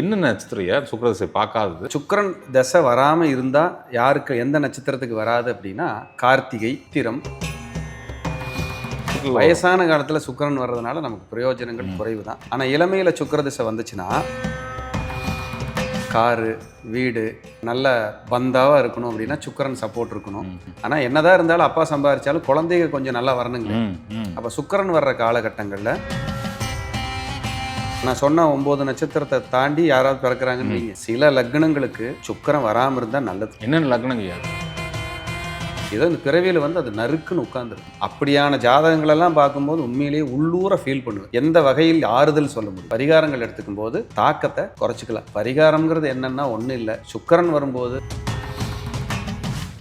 என்ன நட்சத்திரையா சுக்கரதசை பார்க்காதது? சுக்கிரன் தசை வராம இருந்தா யாருக்கு எந்த நட்சத்திரத்துக்கு வராது அப்படின்னா கார்த்திகை திரம். வயசான காலத்துல சுக்கிரன் வர்றதுனால நமக்கு பிரயோஜனங்கள் குறைவு தான் ஆனா இளமையில சுக்கிர திசை வந்துச்சுன்னா காரு வீடு நல்ல பந்தாவா இருக்கணும் அப்படின்னா சுக்கிரன் சப்போர்ட் இருக்கணும். ஆனா என்னதான் இருந்தாலும் அப்பா சம்பாதிச்சாலும் குழந்தைங்க கொஞ்சம் நல்லா வரணுங்க. அப்ப சுக்கிரன் வர்ற காலகட்டங்கள்ல நான் சொன்ன ஒன்பது நட்சத்திரத்தை தாண்டி யாராவது பிறக்கிறாங்கன்னு. சில லக்னங்களுக்கு சுக்கிரன் வராம இருந்தா நல்லது. என்னென்ன லக்னங்க ஐயா ஏதோ இந்த பிறவியில் வந்து அது நறுக்குன்னு உட்காந்துருக்கு அப்படியான ஜாதகங்களெல்லாம் பார்க்கும்போது உண்மையிலேயே உள்ளூர ஃபீல் பண்ணுவேன் எந்த வகையில் ஆறுதல் சொல்ல முடியும்? பரிகாரங்கள் எடுத்துக்கும் போது தாக்கத்தை குறைச்சிக்கலாம். பரிகாரம்ங்கிறது என்னன்னா ஒன்றும் இல்லை. சுக்கிரன் வரும்போது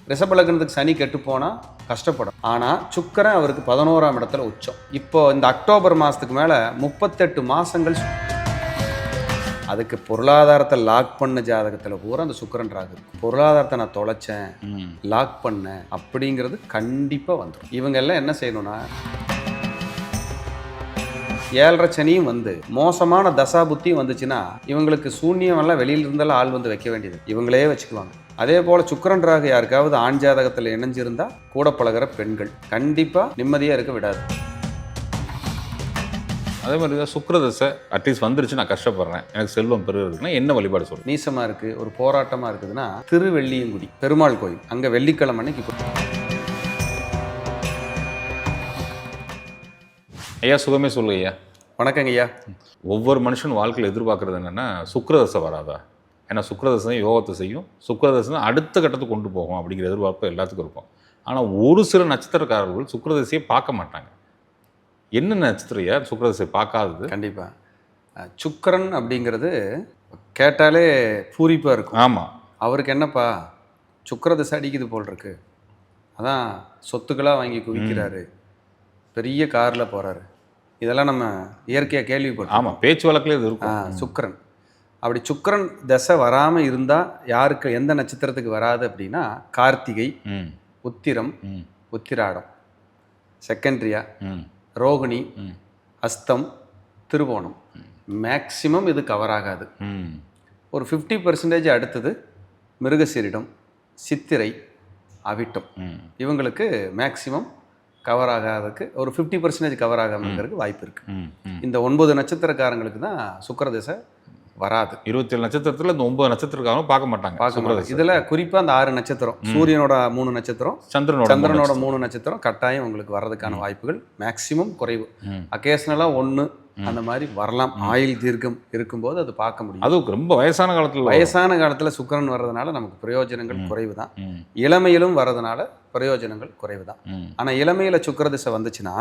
ரிஷப லக்னத்துக்கு சனி கெட்டு போனால் கஷ்டப்படும் ஆனால் சுக்கிரன் அவருக்கு பதினோராம் இடத்துல உச்சம் இப்போ இந்த அக்டோபர் மாதத்துக்கு மேலே முப்பத்தெட்டு மாதங்கள் அதுக்கு பொருளாதாரத்தை லாக் பண்ண ஜாதகத்தில் பூரா அந்த சுக்கிரன் ராகு. பொருளாதாரத்தை நான் தொலைச்சேன். லாக் பண்ணேன் அப்படிங்கிறது கண்டிப்பாக வந்துடும் இவங்க எல்லாம் என்ன செய்யணும்னா ஏழரை சனியும் வந்து மோசமான தசா புத்தியும் வந்துச்சுன்னா இவங்களுக்கு சூன்யம் எல்லாம் வெளியில இருந்தெல்லாம் ஆள் வந்து வைக்க வேண்டியது. இவங்களே வச்சுக்குவாங்க. அதே போல் சுக்கிரன் ராகு யாருக்காவது ஆண் ஜாதகத்தில் இணைஞ்சிருந்தா கூட பழகுற பெண்கள். கண்டிப்பாக நிம்மதியாக இருக்க விடாது. அதே மாதிரி தான் சுக்கரதசை அட்லீஸ்ட் வந்துருச்சு நான் கஷ்டப்படுறேன். எனக்கு செல்வம் பெருகிறதுக்குன்னா என்ன வழிபாடு சொல்றேன் நீசமாக இருக்குது ஒரு போராட்டமாக இருக்குதுன்னா திருவெள்ளியங்குடி பெருமாள் கோயில். அங்கே வெள்ளிக்கிழமை அன்னைக்கு ஐயா சுகமே சொல்லு ஐயா. வணக்கங்க ஐயா. ஒவ்வொரு மனுஷன் வாழ்க்கையில் எதிர்பார்க்கறது என்னன்னா சுக்கிரதசை வராதா? ஏன்னா சுக்கிரதசை தான் யோகத்தை செய்யும். சுக்கிரதசை தான் அடுத்த கட்டத்துக்கு கொண்டு போகும் அப்படிங்கிற எதிர்பார்ப்பு எல்லாத்துக்கும் இருக்கும். ஆனால் ஒரு சில நட்சத்திரக்காரர்கள் சுக்கிரதசையை பார்க்க மாட்டாங்க. என்ன நட்சத்திரையா சுக்கிரதசை பார்க்காதது? கண்டிப்பாக சுக்கரன் அப்படிங்கிறது கேட்டாலே பூரிப்பாக இருக்கும். ஆமாம் அவருக்கு என்னப்பா சுக்கிர திசை அடிக்குது போல் இருக்கு அதான் சொத்துக்களாக வாங்கி குவிக்கிறாரு. பெரிய காரில் போகிறாரு இதெல்லாம் நம்ம இயற்கையாக கேள்விப்பட்டோம் ஆமாம் பேச்சு வழக்கில் இது இருக்கும். சுக்கிரன். அப்படி சுக்கிரன் தசை வராமல் இருந்தால் யாருக்கு எந்த நட்சத்திரத்துக்கு வராது அப்படின்னா கார்த்திகை உத்திரம் உத்திராடம். செகண்ட்ரியா ரோகிணி அஸ்தம் திருவோணம். மேக்சிமம் இது கவர் ஆகாது. ஒரு ஃபிஃப்டி பர்சன்டேஜ் அடுத்தது மிருகசீரிடம் சித்திரை அவிட்டம். இவங்களுக்கு மேக்சிமம் கவர் ஆகாததுக்கு ஒரு ஃபிஃப்டி பர்சன்டேஜ் கவர் ஆகாமல் இருக்கிறதுக்கு வாய்ப்பு இருக்குது ம் இந்த ஒன்பது நட்சத்திரக்காரங்களுக்கு தான் சுக்கிரதிசை வராது. இருபத்தேழு நட்சத்திரத்தில் இந்த ஒன்பது நட்சத்திரக்காரங்களும் பார்க்க மாட்டாங்க பார்க்க சுக்கிரதசை. இதில் குறிப்பாக அந்த ஆறு நட்சத்திரம் சூரியனோட மூணு நட்சத்திரம் சந்திரனோட சந்திரனோட மூணு நட்சத்திரம் கட்டாயம் உங்களுக்கு வர்றதுக்கான வாய்ப்புகள் மேக்சிமம் குறைவு. அக்கேஷனலாக ஒன்று அந்த மாதிரி வரலாம். ஆயில் தீர்க்கம் இருக்கும்போது அது பார்க்க முடியும். அதுவும் ரொம்ப வயசான காலத்தில் வயசான காலத்தில் சுக்கிரன் வர்றதுனால நமக்கு பிரயோஜனங்கள் குறைவு தான் இளமையிலும் வர்றதுனால பிரயோஜனங்கள் குறைவு தான் ஆனால் இளமையில் சுக்கிர திசை வந்துச்சுன்னா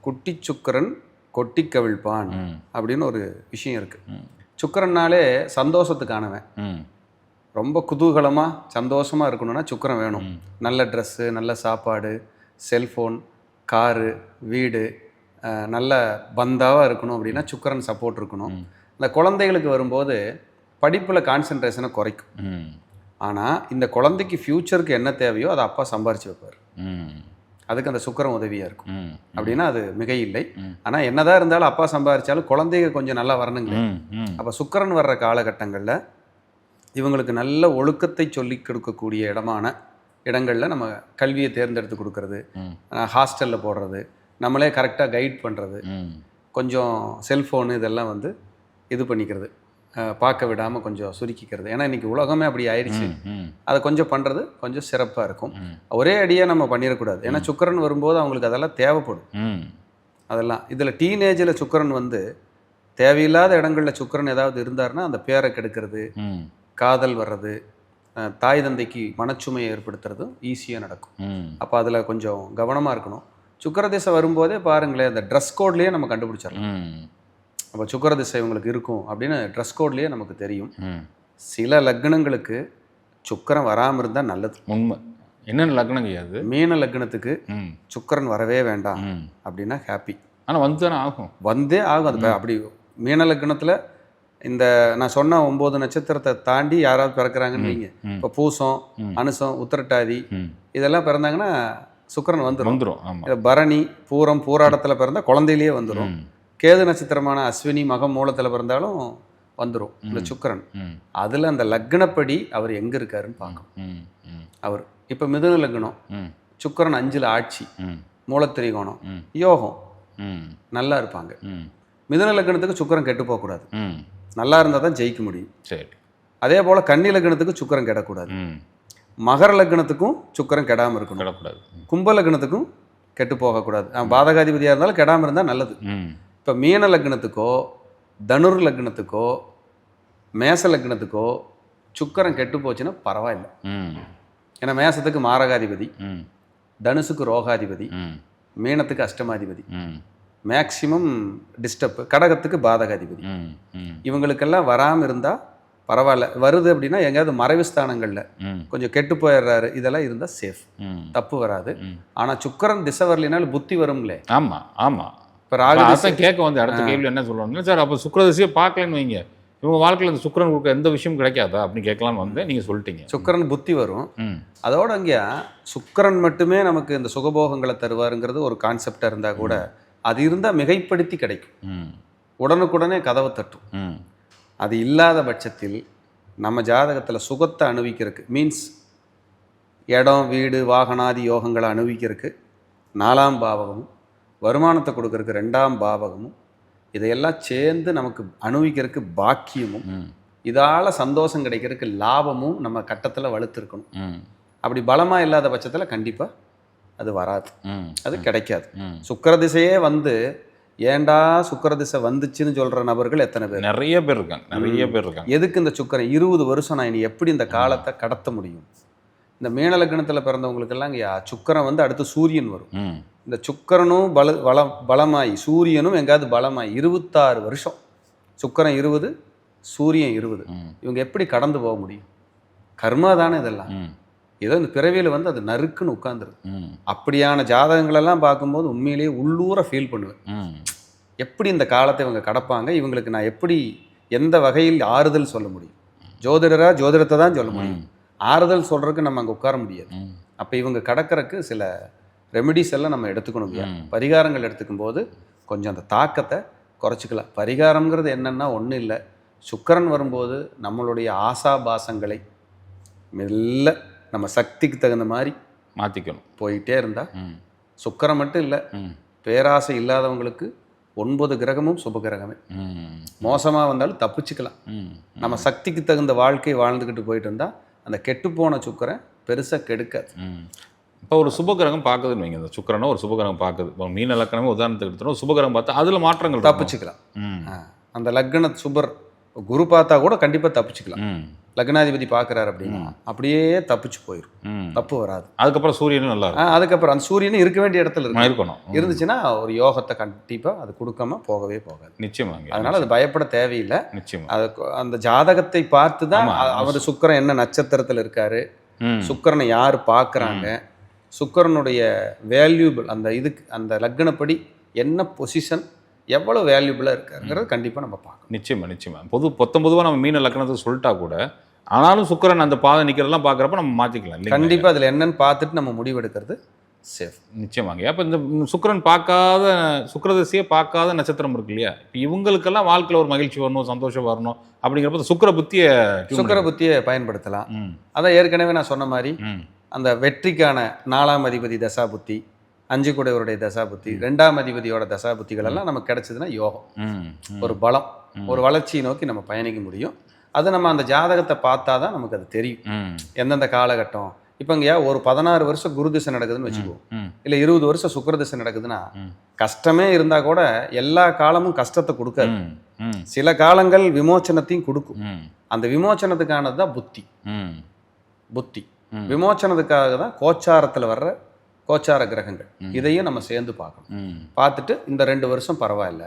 குட்டி சுக்கிரன் கொட்டி கவிழ்ப்பான் அப்படின்னு ஒரு விஷயம் இருக்கு. ம். சுக்கிரன்னாலே சந்தோஷத்துக்கானவன். ரொம்ப குதூகலமாக சந்தோஷமாக இருக்கணும்னா சுக்கிரன் வேணும். நல்ல ட்ரெஸ்ஸு நல்ல சாப்பாடு செல்ஃபோன் காரு வீடு நல்ல பந்தாவாக இருக்கணும் அப்படின்னா சுக்கிரன் சப்போர்ட் இருக்கணும். இந்த குழந்தைகளுக்கு வரும்போது படிப்பில் கான்சென்ட்ரேஷனை குறைக்கும். ஆனால் இந்த குழந்தைக்கு ஃப்யூச்சருக்கு என்ன தேவையோ அதை அப்பா சம்பாரிச்சு வைப்பார். அதுக்கு அந்த சுக்கிரன் உதவியாக இருக்கும். அப்படின்னா அது மிக இல்லை. ஆனால் என்னதான் இருந்தாலும் அப்பா சம்பாரிச்சாலும் குழந்தைங்க கொஞ்சம் நல்லா வரணுங்க அப்போ சுக்கிரன் வர்ற காலகட்டங்களில் இவங்களுக்கு நல்ல ஒழுக்கத்தை சொல்லிக் கொடுக்கக்கூடிய இடமான இடங்களில் நம்ம கல்வியை தேர்ந்தெடுத்து கொடுக்கறது. ஹாஸ்டலில் போடுறது நம்மளே கரெக்டாக கைட் பண்ணுறது கொஞ்சம் செல்ஃபோனு இதெல்லாம் வந்து இது பண்ணிக்கிறது. பார்க்க விடாமல் கொஞ்சம் சுருக்கிக்கிறது. ஏன்னா இன்னைக்கு உலகமே அப்படி ஆயிடுச்சு. அதை கொஞ்சம் பண்ணுறது கொஞ்சம் சிறப்பாக இருக்கும். ஒரே அடியாக நம்ம பண்ணிடக்கூடாது. ஏன்னா சுக்கிரன் வரும்போது அவங்களுக்கு அதெல்லாம் தேவைப்படும். அதெல்லாம். இதில் டீனேஜில் சுக்கிரன் வந்து தேவையில்லாத இடங்களில் சுக்கிரன் ஏதாவது இருந்தாருன்னா அந்த பேரை கெடுக்கிறது காதல் வர்றது தாய் தந்தைக்கு மனச்சுமையை ஏற்படுத்துறதும் ஈஸியாக நடக்கும். அப்போ அதில் கொஞ்சம் கவனமாக இருக்கணும். சுக்கரதிசை வரும்போதே பாருங்களேன் அந்த ட்ரெஸ் கோட்லேயே நம்ம கண்டுபிடிச்சிடலாம். அப்போ சுக்கரதிசை இவங்களுக்கு இருக்கும் அப்படின்னு ட்ரெஸ் கோட்லேயே நமக்கு தெரியும். சில லக்னங்களுக்கு சுக்கிரன் வராமல் இருந்தால் நல்லது. உண்மை. என்னென்ன லக்னங்க ஐயா அது மீன லக்னத்துக்கு சுக்கிரன் வரவே வேண்டாம் அப்படின்னா ஹாப்பி ஆனால் வந்து தானே ஆகும். வந்தே ஆகும். அது அப்படி மீன லக்னத்தில் இந்த நான் சொன்ன ஒம்பது நட்சத்திரத்தை தாண்டி யாராவது பிறக்கிறாங்கன்னு வைங்க. இப்போ பூசம். அனுசம் உத்திரட்டாதி இதெல்லாம் பிறந்தாங்கன்னா சுக்கிரன் வந்துடும் வந்துடும் பரணி பூரம் பூராடத்தில் பிறந்தா குழந்தையிலேயே வந்துடும் கேது நட்சத்திரமான அஸ்வினி மகம் மூலத்தில் பிறந்தாலும் வந்துடும் இந்த சுக்கிரன். அதில் அந்த லக்னப்படி அவர் எங்கே இருக்காருன்னு பார்க்கணும். அவர் இப்போ மிதுன லக்னம். சுக்கிரன் அஞ்சில் ஆட்சி. மூலத்திரிகோணம். யோகம். நல்லா இருப்பாங்க. மிதுன லக்னத்துக்கு சுக்கிரன் கெட்டு போகக்கூடாது. நல்லா இருந்தால் தான் ஜெயிக்க முடியும். சரி. அதே போல் கன்னி லக்னத்துக்கு சுக்கிரன் கெடக்கூடாது. மகர லக்னத்துக்கும் சுக்கிரன் கெடாமல் இருக்கணும். கிடக்கூடாது. கும்ப லக்னத்துக்கும் கெட்டு போகக்கூடாது. பாதகாதிபதியாக இருந்தாலும் கெடாமல் இருந்தால் நல்லது. இப்போ மீன லக்னத்துக்கோ தனுர் லக்னத்துக்கோ மேச லக்னத்துக்கோ சுக்கிரன் கெட்டு போச்சுன்னா பரவாயில்ல. ஏன்னா மேசத்துக்கு மாரகாதிபதி தனுசுக்கு ரோகாதிபதி மீனத்துக்கு அஷ்டமாதிபதி. மேக்சிமம் டிஸ்டர்ப் கடகத்துக்கு பாதகாதிபதி. இவங்களுக்கெல்லாம் வராமல் இருந்தால் பரவாயில்ல. வருது அப்படின்னா எங்கேயாவது மறைவு ஸ்தானங்களில் கொஞ்சம் கெட்டு போயிடுறாரு. இதெல்லாம் இருந்தால் சேஃப் தப்பு வராது. ஆனால் சுக்கரன் திசை வரலினாலும் புத்தி வரும்லே. ஆமா ஆமா. இப்போ ராகு கேட்க வந்து அடுத்த கேள்வி என்ன சொல்லுவாங்க சார் அப்போ சுக்கரதசியை பார்க்கலன்னு வைங்க. இவங்க வாழ்க்கையில் இந்த சுக்கிரன் கொடுக்க எந்த விஷயம் கிடைக்காதா? அப்படின்னு கேட்கலாம்னு வந்து நீங்க சொல்லிட்டீங்க. சுக்கரன் புத்தி வரும். அதோட அங்கேயா சுக்கிரன் மட்டுமே நமக்கு இந்த சுகபோகங்களை தருவாருங்கிறது ஒரு கான்செப்டாக இருந்தால் கூட அது இருந்தால் மிகைப்படுத்தி கிடைக்கும். உடனுக்குடனே கதவை தட்டும். அது இல்லாத பட்சத்தில் நம்ம ஜாதகத்தில் சுகத்தை அனுபவிக்கிறதுக்கு மீன்ஸ் இடம் வீடு வாகனாதி யோகங்களை அனுபவிக்கிறதுக்கு நாலாம் பாவகமும் வருமானத்தை கொடுக்கறதுக்கு ரெண்டாம் பாவகமும் இதையெல்லாம் சேர்ந்து நமக்கு அனுபவிக்கிறதுக்கு பாக்கியமும் இதால் சந்தோஷம் கிடைக்கிறதுக்கு லாபமும் நம்ம கட்டத்தில் வலுத்திருக்கணும். ம். அப்படி பலமாக இல்லாத பட்சத்தில் கண்டிப்பாக அது வராது. அது கிடைக்காது. சுக்கிர திசையே வந்து ஏன்டா சுக்கிர திசை வந்துச்சுன்னு சொல்கிற நபர்கள் எத்தனை பேர்? நிறைய பேர் இருக்காங்க நிறைய பேர் இருக்காங்க. எதுக்கு இந்த சுக்கரன்? இருபது வருஷம் நான் இனி எப்படி இந்த காலத்தை கடத்த முடியும்? இந்த மீன லக்னத்தில் பிறந்தவங்களுக்கெல்லாம் இங்கே சுக்கரன் வந்து அடுத்து சூரியன் வரும். இந்த சுக்கரனும் பல பலம் பலமாயி சூரியனும் எங்காவது பலமாயி இருபத்தாறு வருஷம். சுக்கரன் இருபது சூரியன் இருபது. இவங்க எப்படி கடந்து போக முடியும்? கர்மா தானே இதெல்லாம். ஏதோ இந்த பிறவியில் வந்து அது நறுக்குன்னு உட்காந்துருது அப்படியான ஜாதகங்களெல்லாம் பார்க்கும்போது உண்மையிலேயே உள்ளூர ஃபீல் பண்ணுவேன். எப்படி இந்த காலத்தை இவங்க கடப்பாங்க? இவங்களுக்கு நான் எப்படி எந்த வகையில் ஆறுதல் சொல்ல முடியும்? ஜோதிடரா ஜோதிடத்தை தான் சொல்ல முடியும். ஆறுதல் சொல்றதுக்கு நம்ம அங்கே உட்கார முடியாது. அப்போ இவங்க கடக்கறக்கு சில ரெமெடிஸ் எல்லாம் நம்ம எடுத்துக்கணும். பரிகாரங்கள் எடுத்துக்கும் போது கொஞ்சம் அந்த தாக்கத்தை குறைச்சிக்கலாம். பரிகாரம்ங்கிறது என்னன்னா ஒன்றும் இல்லை. சுக்கிரன் வரும்போது நம்மளுடைய ஆசாபாசங்களை மெல்ல நம்ம சக்திக்கு தகுந்த மாதிரி மாற்றிக்கணும் போயிட்டே இருந்தால் ம். சுக்கிரன் மட்டும் இல்லை ம். பேராசை இல்லாதவங்களுக்கு ஒன்பது கிரகமும் சுப கிரகமே. மோசமாக வந்தாலும் தப்பிச்சுக்கலாம். ம். நம்ம சக்திக்கு தகுந்த வாழ்க்கை வாழ்ந்துக்கிட்டு போயிட்டு இருந்தால் அந்த கெட்டுப்போன சுக்கரன் பெருசாக கெடுக்காது. இப்போ ஒரு சுபகிரகம் பார்க்குதுன்னு வைங்க. இந்த சுக்கிரனை ஒரு சுபகிரகம் பார்க்குது. இப்போ மீன லக்கணமே உதாரணத்துக்கு எடுத்துட்டோம் சுபகிரகம் பார்த்தா அதில் மாற்றங்கள். தப்பிச்சுக்கலாம். அந்த லக்ன சுபர் குரு பார்த்தா கூட கண்டிப்பாக தப்பிச்சுக்கலாம். ம். லக்னாதிபதி பார்க்குறாரு அப்படின்னா அப்படியே தப்பிச்சு போயிடும் தப்பு வராது. அதுக்கப்புறம் சூரியனும் நல்லா அதுக்கப்புறம் அந்த சூரியனும் இருக்க வேண்டிய இடத்துல இருக்கணும். இருந்துச்சுன்னா ஒரு யோகத்தை கண்டிப்பாக அது கொடுக்காம போகவே போகாது. நிச்சயமாங்க அதனால அது பயப்பட தேவையில்லை. நிச்சயமா. அது அந்த ஜாதகத்தை பார்த்து தான். அவர் சுக்கிரன் என்ன நட்சத்திரத்தில் இருக்காரு சுக்கிரனை யார் பார்க்குறாங்க சுக்கிரனுடைய வேல்யூபிள் அந்த இதுக்கு அந்த லக்னப்படி என்ன பொசிஷன் எவ்வளோ வேல்யூபிளாக இருக்காருங்கிறது கண்டிப்பாக நம்ம பார்க்கணும். நிச்சயமா நிச்சயமா. பொது பொத்தம் பொதுவாக நம்ம மீன லக்கணத்தை சொல்லிட்டா கூட ஆனாலும் சுக்கிரன் அந்த பாதை நிற்கிறதெல்லாம் பார்க்குறப்ப நம்ம மாற்றிக்கலாம் கண்டிப்பாக அதில் என்னன்னு பார்த்துட்டு நம்ம முடிவெடுக்கிறது சேஃப் நிச்சயமாங்க. அப்போ இந்த சுக்கிரன் பார்க்காத சுக்கிரதசையே பார்க்காத நட்சத்திரம் இருக்கு இல்லையா? இப்போ இவங்களுக்கெல்லாம் வாழ்க்கையில் ஒரு மகிழ்ச்சி வரணும் சந்தோஷம் வரணும் அப்படிங்கிறப்ப சுக்கிர புத்தியை சுக்கிர புத்தியை பயன்படுத்தலாம். அதான் ஏற்கனவே நான் சொன்ன மாதிரி அந்த வெற்றிக்கான நாலாம் அதிபதி தசா புத்தி அஞ்சு குடையவருடைய தசா புத்தி ரெண்டாம் அதிபதியோட தசா புத்திகள் எல்லாம் நமக்கு கிடைச்சதுன்னா யோகம். ஒரு பலம் ஒரு வளர்ச்சியை நோக்கி நம்ம பயணிக்க முடியும். அது நம்ம அந்த ஜாதகத்தை பார்த்தா தான் நமக்கு அது தெரியும். எந்தெந்த காலகட்டம். இப்போ இங்கேயா ஒரு பதினாறு வருஷம் குரு திசை நடக்குதுன்னு வச்சுக்குவோம். இல்லை இருபது வருஷம் சுக்கிர திசை நடக்குதுன்னா. கஷ்டமே இருந்தால் கூட எல்லா காலமும் கஷ்டத்தை கொடுக்காது. சில காலங்கள் விமோச்சனத்தையும் கொடுக்கும். அந்த விமோச்சனத்துக்கானது தான் புத்தி. புத்தி. விமோச்சனத்துக்காக தான் கோச்சாரத்தில் வர்ற கோச்சார கிரகங்கள். இதையும் நம்ம சேர்ந்து பார்க்கணும். பார்த்துட்டு இந்த ரெண்டு வருஷம் பரவாயில்ல.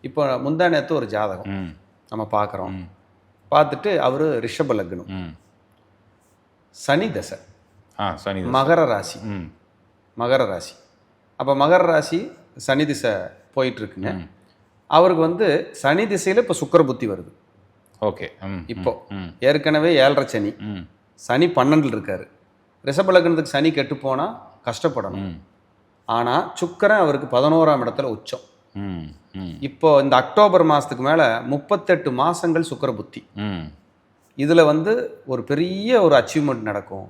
இப்போ முந்தா நேத்து ஒரு ஜாதகம் நம்ம பார்க்குறோம். பார்த்துட்டு அவர் ரிஷப லக்னம். சனி தசை. ஆ சனி தசை. மகர ராசி. மகர ராசி. அப்போ மகர ராசி சனி திசை போயிட்டு இருக்குங்க ம். அவருக்கு வந்து சனி திசையில் இப்போ சுக்கிர புத்தி வருது. ஓகே. இப்போ ஏற்கனவே ஏழரை சனி. சனி பன்னெண்டில் இருக்காரு. ரிஷப லக்னத்துக்கு சனி கெட்டு போனால் கஷ்டப்படணும். ஆனால் சுக்கிரன் அவருக்கு பதினோராம் இடத்துல உச்சம். இப்போ இந்த அக்டோபர் மாதத்துக்கு மேலே முப்பத்தெட்டு மாதங்கள் சுக்கிர புத்தி. ம். இதில் வந்து ஒரு பெரிய ஒரு அச்சீவ்மெண்ட் நடக்கும்.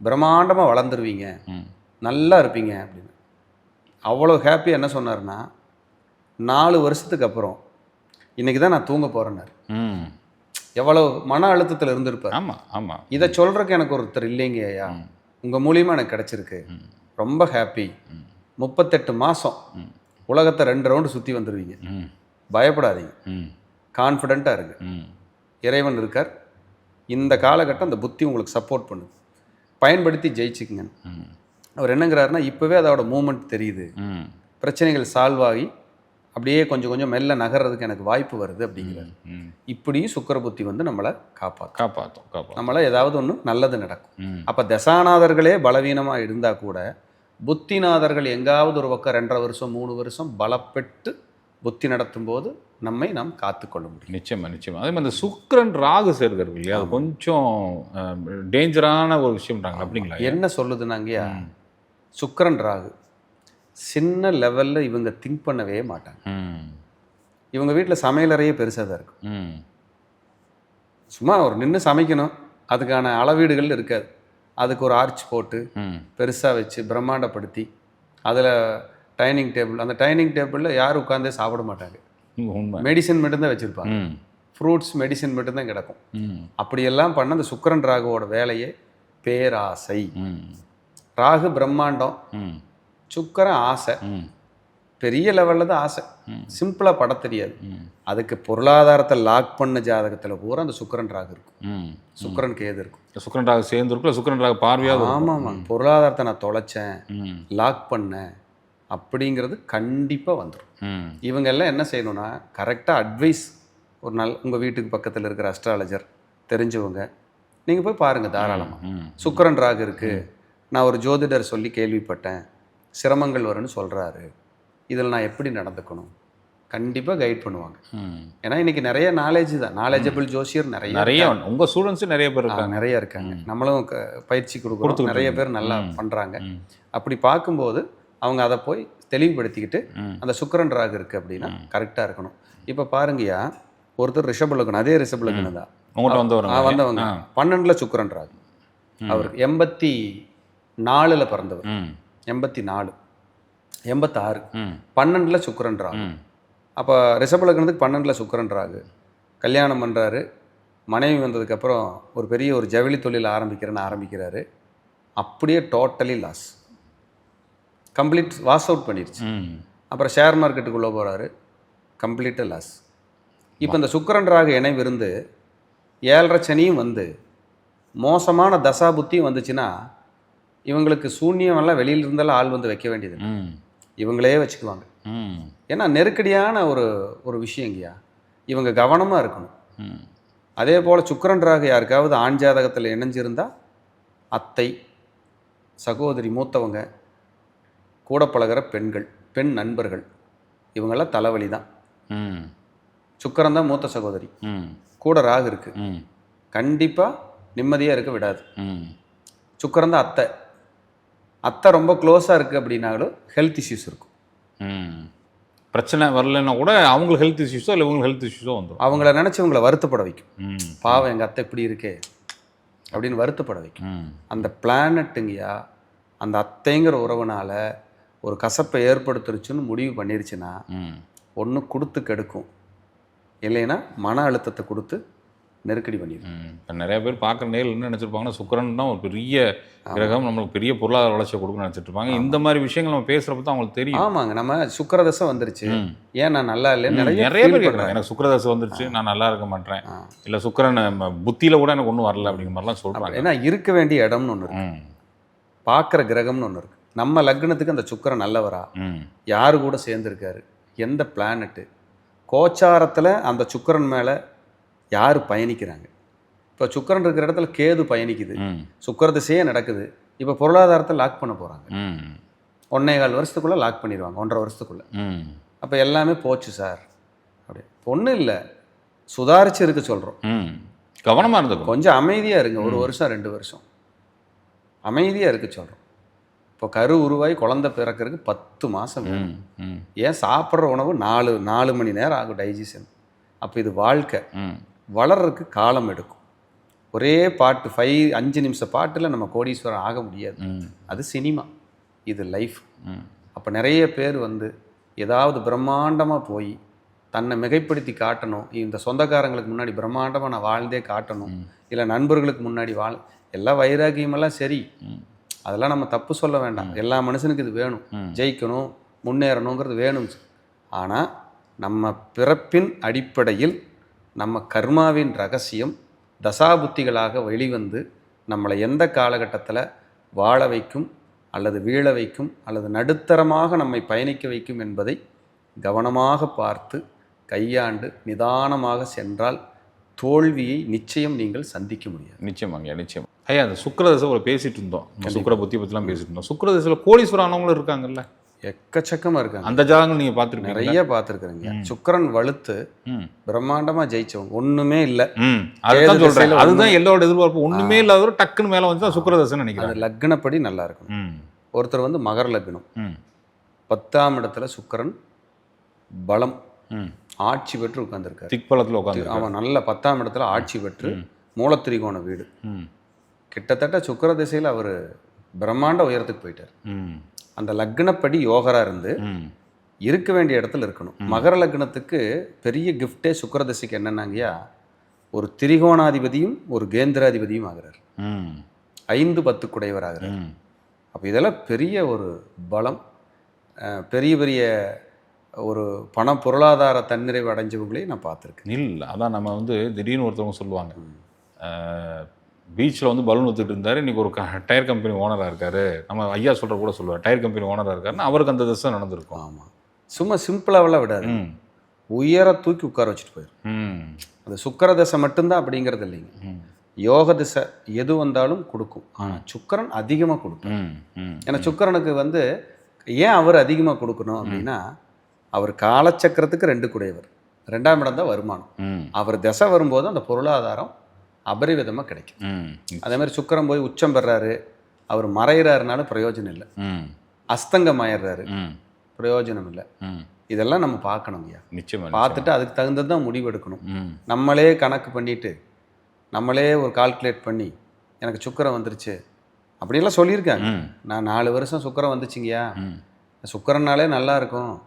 பிரம்மாண்டமாக வளர்ந்துருவீங்க. ம். நல்லா இருப்பீங்க அப்படின்னு. அவ்வளோ ஹாப்பியாக என்ன சொன்னார்னா நாலு வருஷத்துக்கு அப்புறம் இன்னைக்கு தான் நான் தூங்க போகிறேன்னாரு ம். எவ்வளோ மன அழுத்தத்தில் இருந்திருப்பார். ஆமாம் ஆமாம் இதை சொல்கிறதுக்கு எனக்கு ஒருத்தர் இல்லைங்க ஐயா. உங்கள் மூலியமாக எனக்கு கிடச்சிருக்கு. ரொம்ப ஹாப்பி. முப்பத்தெட்டு மாதம். உலகத்தை ரெண்டு ரவுண்டு சுற்றி வந்துடுவீங்க பயப்படாதீங்க. கான்ஃபிடெண்ட்டாக இருங்க. இறைவன் இருக்கார். இந்த காலகட்டம் அந்த புத்தி உங்களுக்கு சப்போர்ட் பண்ணுது. பயன்படுத்தி ஜெயிச்சுக்குங்க அவர் என்னங்கிறாருன்னா இப்போவே அதோட மூமெண்ட் தெரியுது. பிரச்சனைகள் சால்வ் ஆகி அப்படியே கொஞ்சம் கொஞ்சம் மெல்ல நகர்றதுக்கு எனக்கு வாய்ப்பு வருது அப்படிங்கிறார். ம் இப்படியும் சுக்கிர புத்தி வந்து நம்மளை காப்பாற்றும் காப்பாற்றும் நம்மளை ஏதாவது ஒன்று நல்லது நடக்கும். அப்போ தசாநாதர்களே பலவீனமாக இருந்தால் கூட புத்திநாதர்கள் எங்காவது ஒரு பக்கம் ரெண்டரை வருஷம் மூணு வருஷம் பலப்பட்டு புத்தி நடத்தும் போது நம்மை நாம் காத்துக்கொள்ள முடியும். நிச்சயமா நிச்சயமா. அதே மாதிரி இந்த சுக்கிரன் ராகு சேர்க்கிறது இல்லையா? அது கொஞ்சம் டேஞ்சரான ஒரு விஷயம்ன்றாங்க. அப்படிங்களா என்ன சொல்லுதுன்னாங்கய்யா சுக்கிரன் ராகு. சின்ன லெவலில் இவங்க திங்க் பண்ணவே மாட்டாங்க. இவங்க வீட்டில் சமையலறையே பெருசாக தான் இருக்கும். ம். சும்மா ஒரு நின்று சமைக்கணும். அதுக்கான அளவீடுகள் இருக்காது. அதுக்கு ஒரு ஆர்ச் போட்டு ம். பெருசாக வச்சு பிரம்மாண்டப்படுத்தி அதில் டைனிங் டேபிள் அந்த டைனிங் டேபிளில் யாரும் உட்காந்தே சாப்பிட மாட்டாங்க. மெடிசின் மட்டும்தான் வச்சுருப்பாங்க. ஃப்ரூட்ஸ் மெடிசின் மட்டும்தான் கிடக்கும். அப்படியெல்லாம் பண்ண அந்த சுக்கிரன் ராகுவோட வேலையே பேராசை. ராகு பிரம்மாண்டம். ம். சுக்கிரன் ஆசை. பெரிய லெவலில் தான் ஆசை. சிம்பிளாக பட தெரியாது. அதுக்கு பொருளாதாரத்தை லாக் பண்ண ஜாதகத்தில் பூரா அந்த சுக்கிரன் ராகு இருக்கும். சுக்கிரன் கேது இருக்கும். சுக்கரன் ராகு சேர்ந்து இருக்குல்ல சுக்கரன் ராகு இருக்கும். ஆமாம். ஆமாம் பொருளாதாரத்தை நான் தொலைச்சேன் லாக் பண்ணேன் அப்படிங்கிறது கண்டிப்பாக வந்துடும் இவங்க எல்லாம் என்ன செய்யணும்னா கரெக்டாக அட்வைஸ் ஒரு நாள் உங்கள் வீட்டுக்கு பக்கத்தில் இருக்கிற அஸ்ட்ராலஜர் தெரிஞ்சவங்க நீங்கள் போய் பாருங்கள் தாராளமாக சுக்கிரன் ராகு இருக்குது நான் ஒரு ஜோதிடர் சொல்லி கேள்விப்பட்டேன். சிரமங்கள் வரும்னு சொல்கிறாரு இதில் நான் எப்படி நடந்துக்கணும்? கண்டிப்பாக கைட் பண்ணுவாங்க. ஏன்னா இன்னைக்கு நிறைய நாலேஜ் தான். நாலேஜபிள் ஜோசியர் நிறைய நிறைய உங்க ஸ்டூடெண்ட்ஸும் நிறைய பேர் இருக்காங்க. நிறைய இருக்காங்க. நம்மளும் பயிற்சி கொடுக்குறோம். கொடுத்துக்கிட்டு நிறைய பேர். நல்லா. பண்ணுறாங்க அப்படி பார்க்கும்போது அவங்க அதை போய் தெளிவுபடுத்திக்கிட்டு அந்த சுக்கிரன் ராகு இருக்குது அப்படின்னா கரெக்டாக இருக்கணும். இப்போ பாருங்கய்யா ஒருத்தர் ரிஷபலக்கணும் அதே ரிஷபலக்கணும் தான். உங்கள்கிட்ட வந்தவங்க. பன்னெண்டில் சுக்கிரன் ராகு. ம். அவருக்கு எண்பத்தி நாலில் பிறந்தவர். எண்பத்தி நாலு. எண்பத்தாறு. பன்னெண்டில் சுக்கிரன் ராகு அப்போ ரிஷபலக்கணத்துக்கு பன்னெண்டில் சுக்கிரன் ராகு கல்யாணம் பண்ணுறாரு மனைவி வந்ததுக்கப்புறம் ஒரு பெரிய ஒரு ஜவுளி தொழில் ஆரம்பிக்கிறேன்னு ஆரம்பிக்கிறாரு. அப்படியே totally loss. Complete wash out பண்ணிடுச்சு. அப்புறம் ஷேர் மார்க்கெட்டுக்குள்ளே போகிறாரு கம்ப்ளீட்டாக லாஸ். இப்போ இந்த சுக்கிரன் ராகு இணைவு இருந்து ஏழரை சனியும் வந்து மோசமான தசா புத்தியும் வந்துச்சுன்னா இவங்களுக்கு சூன்யமெல்லாம் வெளியில இருந்தெல்லாம் ஆள் வந்து வைக்க வேண்டியது இவங்களே வச்சுக்குவாங்க. ம். ஏன்னா நெருக்கடியான ஒரு ஒரு விஷயங்கய்யா இவங்க கவனமாக இருக்கணும். ம். அதே போல் சுக்கிரன் ராகு யாருக்காவது ஆண் ஜாதகத்தில் இணைஞ்சிருந்தா அத்தை சகோதரி மூத்தவங்க கூட பழகுற பெண்கள் பெண் நண்பர்கள் இவங்கெல்லாம் தலைவலி தான். ம். சுக்கிரன் தான் மூத்த சகோதரி. ம். கூட ராகு இருக்குது ம். கண்டிப்பாக நிம்மதியாக இருக்க விடாது. ம். சுக்கிரன் தான் அத்தை. அத்தை ரொம்ப க்ளோஸாக இருக்குது அப்படின்னாலும் ஹெல்த் இஷ்யூஸ் இருக்கும். பிரச்சனை வரலைன்னா கூட அவங்களுக்கு ஹெல்த் இஷ்யூஸோ இல்லை இவங்களுக்கு ஹெல்த் இஷ்யூஸோ வந்துடும் அவங்கள நினச்சி அவங்கள வருத்தப்பட வைக்கும். பாவம் எங்கள் அத்தை இப்படி இருக்கே அப்படின்னு வருத்தப்பட வைக்கும். அந்த பிளானட்டுங்கய்யா அந்த அத்தைங்கிற உறவுனால ஒரு கசப்பை ஏற்படுத்துருச்சுன்னு முடிவு பண்ணிருச்சுன்னா ஒன்று கொடுத்து கெடுக்கும். இல்லைன்னா மன அழுத்தத்தை கொடுத்து நெருக்கடி பண்ணிடும் இப்போ நிறைய பேர் பார்க்குற நேரில் என்ன நினச்சிருப்பாங்கன்னா சுக்கரன் தான் ஒரு பெரிய கிரகம் நம்மளுக்கு பெரிய பொருளாதார வளர்ச்சியை கொடுக்குன்னு நினச்சிட்டு இருப்பாங்க இந்த மாதிரி விஷயங்கள் நம்ம பேசுகிறப்ப தான் அவங்களுக்கு தெரியும். ஆமாங்க. நம்ம சுக்கரதசை வந்துருச்சு. ஏன் நான் நல்லா இல்லை நிறைய நிறைய பேர் கேட்குறாங்க. எனக்கு சுக்கரதசை வந்துருச்சு நான் நல்லா இருக்க மாட்டேன். இல்லை சுக்கரன் புத்தியில கூட எனக்கு ஒன்றும் வரல அப்படிங்கிற மாதிரிலாம் சொல்கிறாங்க ஏன்னா இருக்க வேண்டிய இடம்னு ஒன்று இருக்கு. பார்க்குற கிரகம்னு ஒன்று இருக்கு. நம்ம லக்னத்துக்கு அந்த சுக்கிரன் நல்லவரா? யாரு கூட சேர்ந்துருக்காரு? எந்த பிளானட்டு கோச்சாரத்தில் அந்த சுக்கிரன் மேலே யார் பயணிக்கிறாங்க? இப்போ சுக்கிரன் இருக்கிற இடத்துல கேது பயணிக்குது. சுக்கிர திசையே நடக்குது. இப்போ பொருளாதாரத்தை லாக் பண்ண போகிறாங்க ம். ஒன்னே கால் வருஷத்துக்குள்ளே லாக் பண்ணிடுவாங்க ஒன்றரை வருஷத்துக்குள்ளே. ம். அப்போ எல்லாமே போச்சு சார். அப்படி. ஒன்றும் இல்லை. சுதாரிச்சு இருக்க சொல்கிறோம் ம். கவனமாக இருந்துக்கும் கொஞ்சம் அமைதியாக இருங்க. ஒரு வருஷம் ரெண்டு வருஷம். அமைதியாக இருக்க சொல்கிறோம் இப்போ கரு உருவாகி குழந்தை பிறக்கிறதுக்கு பத்து மாதம் ஏன் சாப்பிட்ற உணவு நாலு நாலு மணி நேரம் ஆகும் டைஜஷன் அப்போ இது வாழ்க்கை. ம். வளர்றதுக்கு காலம் எடுக்கும். ஒரே பாட்டு ஃபைவ் அஞ்சு நிமிஷம் பாட்டில் நம்ம கோடீஸ்வரன் ஆக முடியாது. அது சினிமா. இது லைஃப் அப்போ நிறைய பேர் வந்து ஏதாவது பிரம்மாண்டமாக போய் தன்னை மிகைப்படுத்தி காட்டணும். இந்த சொந்தக்காரங்களுக்கு முன்னாடி பிரம்மாண்டமாக நான் வாழ்ந்தே காட்டணும். இல்லை நண்பர்களுக்கு முன்னாடி வாழ் எல்லா வைராகியமெல்லாம் சரி. அதெல்லாம் நம்ம தப்பு சொல்ல வேண்டாம். எல்லா மனுஷனுக்கு இது வேணும். ஜெயிக்கணும் முன்னேறணுங்கிறது வேணும் ஆனால் நம்ம பிறப்பின் அடிப்படையில் நம்ம கர்மாவின் ரகசியம் தசாபுத்திகளாக வெளிவந்து நம்மளை எந்த காலகட்டத்தில் வாழ வைக்கும் அல்லது வீழ வைக்கும் அல்லது நடுத்தரமாக நம்மை பயணிக்க வைக்கும் என்பதை கவனமாக பார்த்து கையாண்டு நிதானமாக சென்றால் தோல்வியை நிச்சயம் நீங்கள் சந்திக்க முடியாது. நிச்சயமாங்க நிச்சயம். ஐயா அந்த சுக்கரதசை ஒரு பேசிட்டு இருந்தோம். சுக்கர புத்தி பற்றிலாம் பேசிட்டு இருந்தோம். சுக்கரதசையில் கோடீஸ்வரர் ஆனவங்களும் இருக்காங்கல்ல? எக்கச்சக்கமாக இருக்காங்க. அந்த ஜாதகங்கள் நீங்கள் பார்த்துருப்பீங்க நிறைய பார்த்துருக்குறீங்க. சுக்கிரன் வலுத்து ம். பிரம்மாண்டமாக ஜெயிச்சவங்க ஒன்றுமே இல்லை. அதுதான் திசையில அதுதான் எல்லோட எதிர்பார்ப்பு. ஒண்ணுமே இல்லாதவர் டக்குன்னு மேல வந்து சுக்கரதசைன்னு அது நினைக்கிறேன் லக்னப்படி நல்லா இருக்கும் ஒருத்தர் வந்து மகர லக்னம். பத்தாம் இடத்துல சுக்கிரன் பலம். ஆட்சி பெற்று உட்கார்ந்திருக்காரு. திக்பலத்தில் உட்காந்து அவன் நல்ல பத்தாம் இடத்துல ஆட்சி பெற்று மூலத்திரிகோண வீடு. கிட்டத்தட்ட சுக்கிர திசையில் அவர் பிரம்மாண்ட உயரத்துக்கு போயிட்டார். அந்த லக்னப்படி யோகரா இருந்து இருக்க வேண்டிய இடத்துல இருக்கணும். மகர லக்னத்துக்கு பெரிய கிஃப்டே சுக்கிர திசைக்கு என்னன்னாங்கய்யா? ஒரு திரிகோணாதிபதியும் ஒரு கேந்திராதிபதியும் ஆகிறார். ஐந்து பத்து ஆகிறார். ம். அப்போ இதெல்லாம் பெரிய ஒரு பலம் பெரிய பெரிய ஒரு பண பொருளாதார தன்னிறைவு அடைஞ்சவங்களையும் நான் பார்த்துருக்கேன். இல்லை அதான் நம்ம வந்து திடீர்னு ஒருத்தவங்க சொல்லுவாங்க. பீச்சில் வந்து பலூன் ஊற்றிட்டு இருந்தார். இன்னைக்கு ஒரு டயர் கம்பெனி ஓனராக இருக்காரு. நம்ம ஐயா சொல்கிற கூட சொல்லுவார். டயர் கம்பெனி ஓனராக இருக்காருன்னா அவருக்கு அந்த திசை நடந்திருக்கும். ஆமாம் சும்மா சிம்பிளாவெல்லாம் விடாது. உயர தூக்கி உட்கார வச்சுட்டு போயிடும் அது சுக்கர தசை மட்டும்தான் அப்படிங்கிறது இல்லைங்க. யோக திசை எது வந்தாலும் கொடுக்கும். ஆனால் சுக்கரன் அதிகமாக கொடுக்கும். ஏன்னா சுக்கரனுக்கு வந்து ஏன் அவர் அதிகமாக கொடுக்கணும் அப்படின்னா அவர் காலச்சக்கரத்துக்கு ரெண்டு குடையவர். ரெண்டாம் இடம் தான் வருமானம். அவர் திசை வரும்போது அந்த பொருளாதாரம் அபரிவிதமாக கிடைக்கும். அதே மாதிரி சுக்கிரன் போய் உச்சம் பெறாரு. அவர் மறையிறாருனாலும் பிரயோஜனம் இல்லை. ம். அஸ்தங்கம் ஆயிடுறாரு பிரயோஜனம் இல்லை. இதெல்லாம் நம்ம பார்க்கணும் ஐயா. நிச்சயமா பார்த்துட்டு அதுக்கு தகுந்தது தான் முடிவு எடுக்கணும். ம். நம்மளே கணக்கு பண்ணிட்டு நம்மளே ஒரு கால்குலேட் பண்ணி எனக்கு சுக்கரம் வந்துருச்சு. அப்படியெல்லாம் சொல்லியிருக்காங்க. நான் நாலு வருஷம் சுக்கரம் வந்துச்சுங்கய்யா ம். சுக்கரனாலே நல்லா இருக்கும்.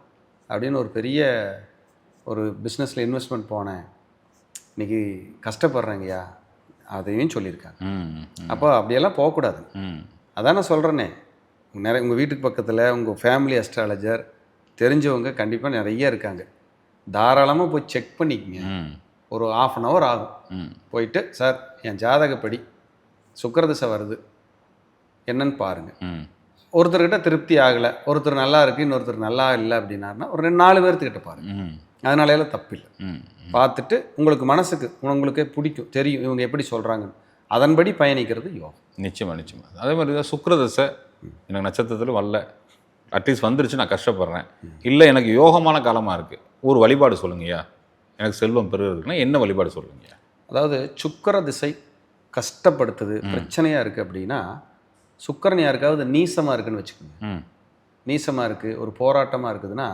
அப்படின்னு ஒரு பெரிய ஒரு பிஸ்னஸில் இன்வெஸ்ட்மெண்ட் போனேன். இன்னைக்கு கஷ்டப்படுறேங்கய்யா அதையும் சொல்லியிருக்காங்க. அப்போ அப்படியெல்லாம் போகக்கூடாது. அதான் நான் சொல்கிறேனே நிறைய உங்கள் வீட்டுக்கு பக்கத்தில் உங்கள் ஃபேமிலி அஸ்ட்ராலஜர் தெரிஞ்சவங்க கண்டிப்பாக நிறைய இருக்காங்க. தாராளமாக போய் செக் பண்ணிக்கங்க. ஒரு ஆஃப் அன் ஹவர் ஆகும். ம். போயிட்டு சார் என் ஜாதகப்படி சுக்கிரதசை வருது. என்னன்னு பாருங்கள் ம். ஒருத்தர்கிட்ட திருப்தி ஆகலை. ஒருத்தர் நல்லா இருக்கு இன்னொருத்தர் நல்லா இல்லை அப்படின்னாருன்னா ஒரு ரெண்டு நாலு பேர்த்துக்கிட்ட பாருங்க. ம். அதனால எல்லாம் தப்பில்லை பார்த்துட்டு உங்களுக்கு மனசுக்கு உங்களுக்கே பிடிக்கும் தெரியும் இவங்க எப்படி சொல்கிறாங்கன்னு அதன்படி பயணிக்கிறது யோகம் நிச்சயமா நிச்சயமா. அதே மாதிரி தான் சுக்கிரதசை எனக்கு நட்சத்திரத்தில் வரல. அட்லீஸ்ட் வந்துருச்சு நான் கஷ்டப்படுறேன். இல்லை எனக்கு யோகமான காலமாக இருக்குது ஒரு வழிபாடு சொல்லுங்கய்யா. எனக்கு செல்வம் பெறுகிறதுக்குன்னா என்ன வழிபாடு சொல்லுங்கய்யா? அதாவது சுக்கிர திசை கஷ்டப்படுத்துது பிரச்சனையாக இருக்குது அப்படின்னா சுக்கிரன் யாருக்காவது நீசமாக இருக்குன்னு வச்சுக்கோங்க. நீசமாக இருக்குது ஒரு போராட்டமாக இருக்குதுன்னா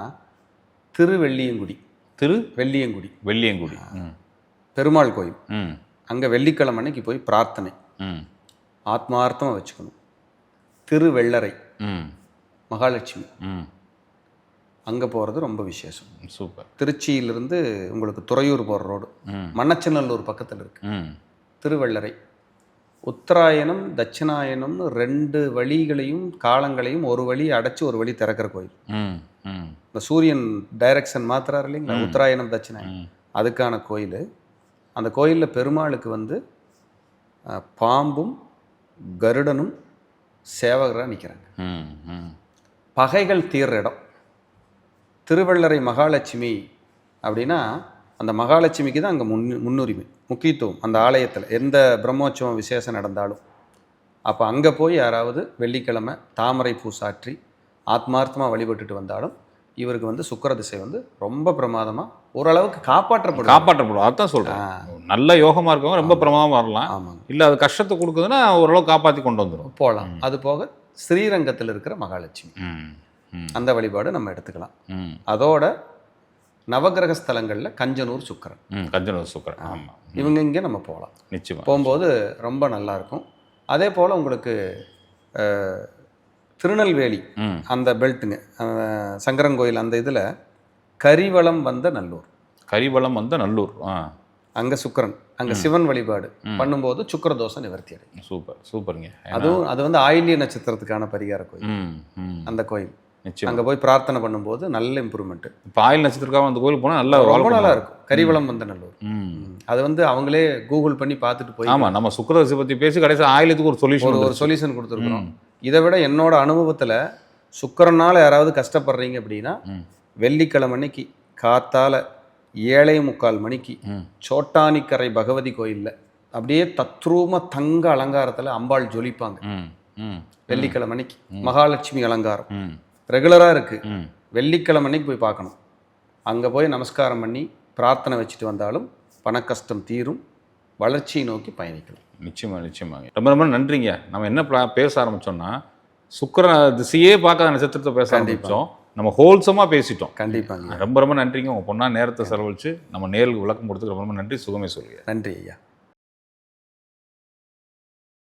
திருவெள்ளியங்குடி. திரு வெள்ளியங்குடி. வெள்ளியங்குடி. பெருமாள் கோயில். ம். அங்கே வெள்ளிக்கிழமை அன்னைக்கு போய் பிரார்த்தனை. ம். ஆத்மார்த்தமாக வச்சுக்கணும். திருவெள்ளரை ம். மகாலட்சுமி. ம். அங்கே போகிறது ரொம்ப விசேஷம். சூப்பர். திருச்சியிலிருந்து உங்களுக்கு துறையூர் போகிற ரோடு. ம். மண்ணச்சநல்லூர் பக்கத்தில் இருக்குது ம். திருவள்ளரை உத்தராயணம் தட்சிணாயனம்னு ரெண்டு வழிகளையும் காலங்களையும் ஒரு வழி அடைச்சி ஒரு வழி திறக்கிற கோயில். இந்த சூரியன் டைரக்ஷன் மாத்துறாரு இல்லைங்களா? உத்தராயணம் தட்சிணாயனம் ம். அதுக்கான கோயில். அந்த கோயிலில் பெருமாளுக்கு வந்து பாம்பும் கருடனும் சேவகராக நிற்கிறாங்க பகைகள் தீர்ற இடம். திருவள்ளரை மகாலட்சுமி அப்படின்னா அந்த மகாலட்சுமிக்கு தான் அங்கே முன் முன்னுரிமை முக்கியத்துவம். அந்த ஆலயத்தில் எந்த பிரம்மோற்சவம் விசேஷம் நடந்தாலும். அப்போ அங்கே போய் யாராவது வெள்ளிக்கிழமை தாமரை பூ சாற்றி ஆத்மார்த்தமாக வழிபட்டுட்டு வந்தாலும் இவருக்கு வந்து சுக்கிர திசை வந்து ரொம்ப பிரமாதமாக ஓரளவுக்கு காப்பாற்றப்படும் காப்பாற்றப்படும் அதான் சொல்கிறேன் நல்ல யோகமாக இருக்கவங்க ரொம்ப பிரமாதமாக வரலாம். ஆமாங்க. இல்லை அது கஷ்டத்தை கொடுக்குதுன்னா ஓரளவு காப்பாற்றி கொண்டு வந்துடும் போகலாம். அது போக ஸ்ரீரங்கத்தில் இருக்கிற மகாலட்சுமி. அந்த வழிபாடு நம்ம எடுத்துக்கலாம். ம். அதோட நவக்கிரக ஸ்தலங்களில் கஞ்சனூர் சுக்கிரன். கஞ்சனூர் சுக்கரன். ஆமாம் இவங்க இங்கே நம்ம போகலாம். நிச்சயமா. போகும்போது ரொம்ப நல்லா இருக்கும். அதே போல் உங்களுக்கு திருநெல்வேலி அந்த பெல்ட்டுங்க அஹ், சங்கரன்கோயில் அந்த இதில் கரிவளம் வந்த நல்லூர். கரிவளம் வந்த நல்லூர் அங்கே சுக்கிரன் அங்கே சிவன் வழிபாடு பண்ணும்போது சுக்கிரதோஷ நிவர்த்தி அடையும் சூப்பர் சூப்பருங்க. அதுவும் அது வந்து ஆயில்ய நட்சத்திரத்துக்கான பரிகார கோயில். அந்த கோயில். அங்கே போய் பிரார்த்தனை பண்ணும்போது நல்ல இம்ப்ரூவ்மெண்ட் இப்போ ஆயில் நட்சத்திரக்காக அந்த கோயில் போனால் நல்லா ரொம்ப நல்லா. இருக்கும். கரிவளம் வந்த நல்லூர். அது வந்து அவங்களே கூகுள் பண்ணி பார்த்துட்டு போய் ஆமா நம்ம சுக்கரதசை பத்தி பேசி கடைசி ஆயிலத்துக்கு ஒரு சொல்யூஷன் ஒரு சொல்யூஷன் கொடுத்துருக்குறோம். இதை விட என்னோட அனுபவத்தில் சுக்கிரனால யாராவது கஷ்டப்படுறீங்க அப்படின்னா. வெள்ளிக்கிழமை அன்னைக்கு காத்தால ஏழை முக்கால் மணிக்கு. சோட்டானிக்கரை பகவதி கோயில்ல அப்படியே தத்ரூம தங்க அலங்காரத்துல அம்பாள் ஜொலிப்பாங்க. வெள்ளிக்கிழமை அன்னைக்கு மகாலட்சுமி அலங்காரம். ம். ரெகுலரா இருக்கு. ம். வெள்ளிக்கிழமை அன்னைக்கு போய் பார்க்கணும். அங்க போய் நமஸ்காரம் பண்ணி பிரார்த்தனை வச்சுட்டு வந்தாலும் பணக்கஷ்டம் தீரும். வளர்ச்சியை நோக்கி பயணிக்கலாம். நிச்சயமா நிச்சயமாங்க. ரொம்ப ரொம்ப நன்றிங்க. நம்ம என்ன பேச ஆரம்பிச்சோம்னா சுக்கர திசையே பார்க்காத நட்சத்திரத்தை பேச ஆரம்பிச்சோம். நம்ம ஹோல்சமாக பேசிட்டோம். கண்டிப்பாங்க. ரொம்ப ரொம்ப நன்றிங்க. உங்க பொண்ணா நேரத்தை செலவழிச்சு நம்ம நேருக்கு விளக்கம் கொடுத்துக்கு ரொம்ப ரொம்ப நன்றி. சுகமே சொல்லுங்க. நன்றி ஐயா.